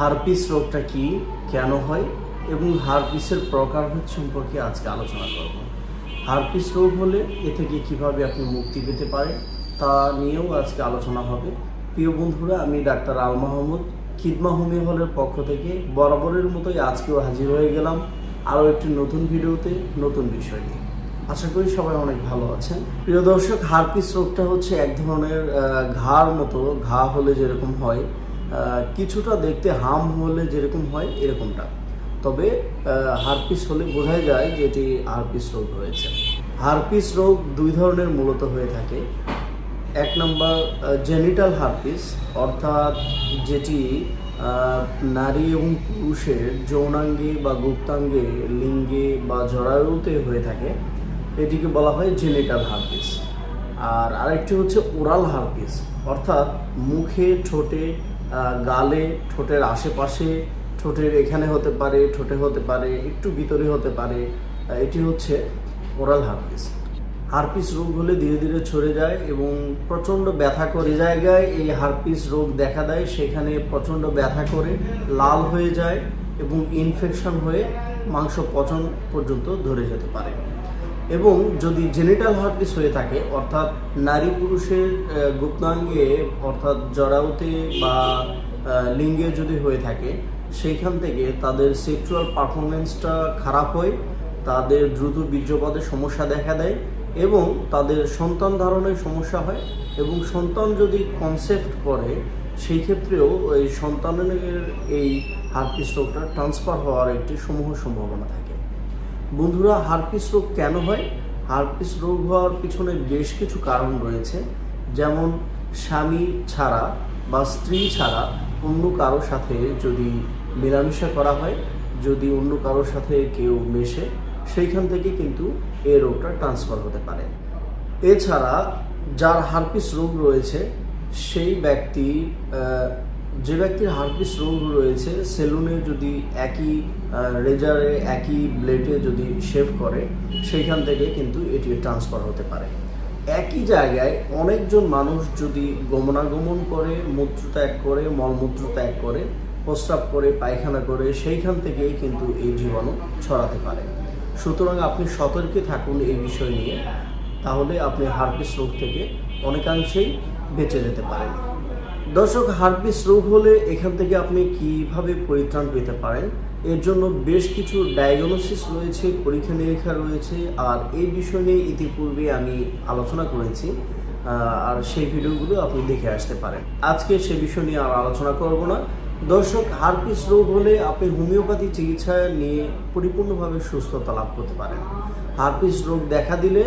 Herpes রোগটা কি, কেন হয় এবং হারপিসের প্রকারভেদ সম্পর্কে আজকে আলোচনা করব। হারপিস রোগ হলে এ থেকে কীভাবে আপনি মুক্তি পেতে পারেন তা নিয়েও আজকে আলোচনা হবে। প্রিয় বন্ধুরা, আমি ডাক্তার আল মাহমুদ, খিদমা হোমিও হলের পক্ষ থেকে বরাবরের মতোই আজকেও হাজির হয়ে গেলাম আরও একটি নতুন ভিডিওতে নতুন বিষয় নিয়ে। আশা করি সবাই অনেক ভালো আছেন। প্রিয় দর্শক, হারপিস রোগটা হচ্ছে এক ধরনের ঘার মতো ঘা হলে যেরকম হয় কিছুটা দেখতে হাম হলে যেরকম হয় এরকমটা। তবে হারপিস হলে বোঝাই যায় যে এটি হারপিস রোগ হয়েছে। হারপিস রোগ দুই ধরনের মূলত হয়ে থাকে। এক নম্বর জেনিটাল হারপিস, অর্থাৎ যেটি নারী এবং পুরুষের যৌনাঙ্গে বা গুপ্তাঙ্গে, লিঙ্গে বা জরায়ুতে হয়ে থাকে। এটিকে বলা হয় জেনিটাল হারপিস। আর আরেকটি হচ্ছে ওরাল হারপিস, অর্থাৎ মুখে, ঠোঁটে গালে, ঠোঁটের আশেপাশে, ঠোঁটের এখানে হতে পারে, ঠোঁটে হতে পারে, একটু ভিতরে হতে পারে এটি হচ্ছে ওরাল হারপিস। হারপিস রোগ হলে ধীরে ধীরে ছড়ে যায় এবং প্রচণ্ড ব্যথা করে জায়গায় এই হারপিস রোগ দেখা দেয়, সেখানে প্রচণ্ড ব্যথা করে, লাল হয়ে যায় এবং ইনফেকশন হয়ে মাংস পচন পর্যন্ত ধরে যেতে পারে। এবং যদি জেনিটাল হারপিস হয়ে থাকে, অর্থাৎ নারী পুরুষের গুপ্তাঙ্গে, অর্থাৎ জরাউতে বা লিঙ্গে যদি হয়ে থাকে, সেইখান থেকে তাদের সেক্সুয়াল পারফরমেন্সটা খারাপ হয়, তাদের দ্রুত বীর্যপাতের সমস্যা দেখা দেয় এবং তাদের সন্তান ধারণের সমস্যা হয় এবং সন্তান যদি কনসেপ্ট করে, সেই ক্ষেত্রেও এই সন্তানের এই হারপিস রোগটা ট্রান্সফার হওয়ার একটি সমূহ সম্ভাবনা থাকে। বন্ধুরা, হারপিস রোগ কেন হয়? হারপিস রোগ হওয়ার পিছনে বেশ কিছু কারণ রয়েছে। যেমন, স্বামী ছাড়া বা স্ত্রী ছাড়া অন্য কারোর সাথে যদি মেলামেশা করা হয়, যদি অন্য কারোর সাথে কেউ মেশে, সেইখান থেকে কিন্তু এই রোগটা ট্রান্সফার হতে পারে। এছাড়া, যার হারপিস রোগ রয়েছে, সেই ব্যক্তি যে ব্যক্তির হারপিস রোগ রয়েছে, সেলুনে যদি একই রেজারে একই ব্লেডে যদি শেভ করে, সেইখান থেকে কিন্তু এটি ট্রান্সফার হতে পারে। একই জায়গায় অনেকজন মানুষ যদি গমনাগমন করে মূত্র ত্যাগ করে মলমূত্র ত্যাগ করে, প্রস্রাব করে, পায়খানা করে, সেইখান থেকেই কিন্তু এই জীবাণু ছড়াতে পারে। সুতরাং আপনি সতর্কে থাকুন এই বিষয় নিয়ে, তাহলে আপনি হারপিস রোগ থেকে অনেকাংশেই বেঁচে যেতে পারেন। দর্শক হার্পিস রোগ হলে এখান থেকে আপনি কীভাবে পরিত্রাণ পেতে পারেন? এর জন্য বেশ কিছু ডায়াগনোসিস রয়েছে, পরীক্ষা নিরীক্ষা রয়েছে, আর এই বিষয় নিয়ে ইতিপূর্বে আমি আলোচনা করেছি আর সেই ভিডিওগুলো আপনি দেখে আসতে পারেন। আজকে সে বিষয় নিয়ে আর আলোচনা করব না। দর্শক হার্পিস রোগ হলে আপনি হোমিওপ্যাথি চিকিৎসা নিয়ে পরিপূর্ণভাবে সুস্থতা লাভ করতে পারেন। হার্পিস রোগ দেখা দিলে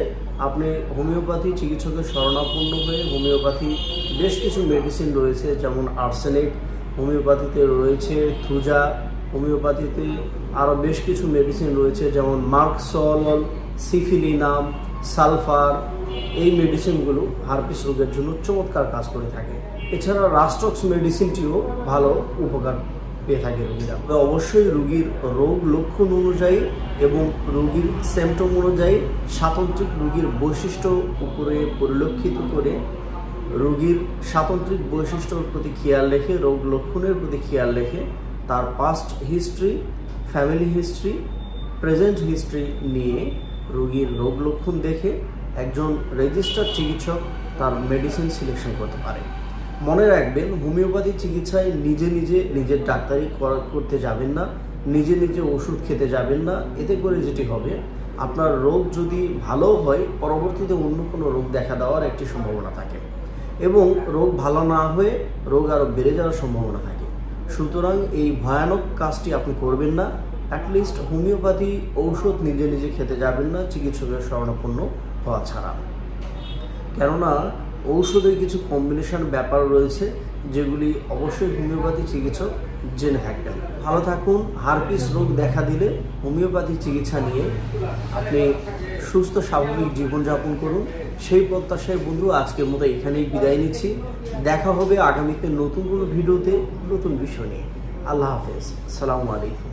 আপনি হোমিওপ্যাথি চিকিৎসকের শরণাপন্ন হয়ে হোমিওপ্যাথি বেশ কিছু মেডিসিন রয়েছে, যেমন আর্সেনিক হোমিওপ্যাথিতে রয়েছে থুজা হোমিওপ্যাথিতে আরও বেশ কিছু মেডিসিন রয়েছে, যেমন মার্কসল সিফিলিনাম সালফার এই মেডিসিনগুলো হার্পিস রোগের জন্য চমৎকার কাজ করে থাকে। এছাড়া রাস্টক্স মেডিসিনটিও ভালো উপকার পেয়ে থাকে রোগীরা। তবে অবশ্যই রোগীর রোগ লক্ষণ অনুযায়ী এবং রোগীর সিমটম অনুযায়ী স্বাতন্ত্রিক রোগীর বৈশিষ্ট্য উপরে পরিলক্ষিত করে রোগীর স্বাতন্ত্রিক বৈশিষ্ট্যর প্রতি খেয়াল রেখে, রোগ লক্ষণের প্রতি খেয়াল রেখে তার past history family history present history নিয়ে রোগীর রোগ লক্ষণ দেখে একজন রেজিস্টার্ড চিকিৎসক তার মেডিসিন সিলেকশন করতে পারে। মনে রাখবেন, হোমিওপ্যাথি চিকিৎসায় নিজে নিজে নিজের ডাক্তারি করতে যাবেন না, নিজে নিজে ওষুধ খেতে যাবেন না, এতে করে যেটি হবে, আপনার রোগ যদি ভালো হয়, পরবর্তীতে অন্য কোনো রোগ দেখা দেওয়ার একটি সম্ভাবনা থাকে এবং রোগ ভালো না হয়ে রোগ আরও বেড়ে যাওয়ার সম্ভাবনা থাকে। সুতরাং এই ভয়ানক কাজটি আপনি করবেন না অ্যাটলিস্ট হোমিওপ্যাথি ঔষধ নিজে নিজে খেতে যাবেন না, চিকিৎসকের শরণাপন্ন হওয়া ছাড়া। কেননা ঔষধের কিছু কম্বিনেশন ব্যাপার রয়েছে, যেগুলি অবশ্যই হোমিওপ্যাথি চিকিৎসক জেনে থাকবেন। ভালো থাকুন, হারপিস রোগ দেখা দিলে হোমিওপ্যাথি চিকিৎসা নিয়ে আপনি সুস্থ, স্বাভাবিক জীবনযাপন করুন। সেই প্রত্যাশায় বন্ধু, আজকের মতো এখানেই বিদায় নিচ্ছি। দেখা হবে আগামীতে নতুন কোনো ভিডিওতে নতুন বিষয় নিয়ে। আল্লাহ হাফেজ। সালামু আলাইকুম।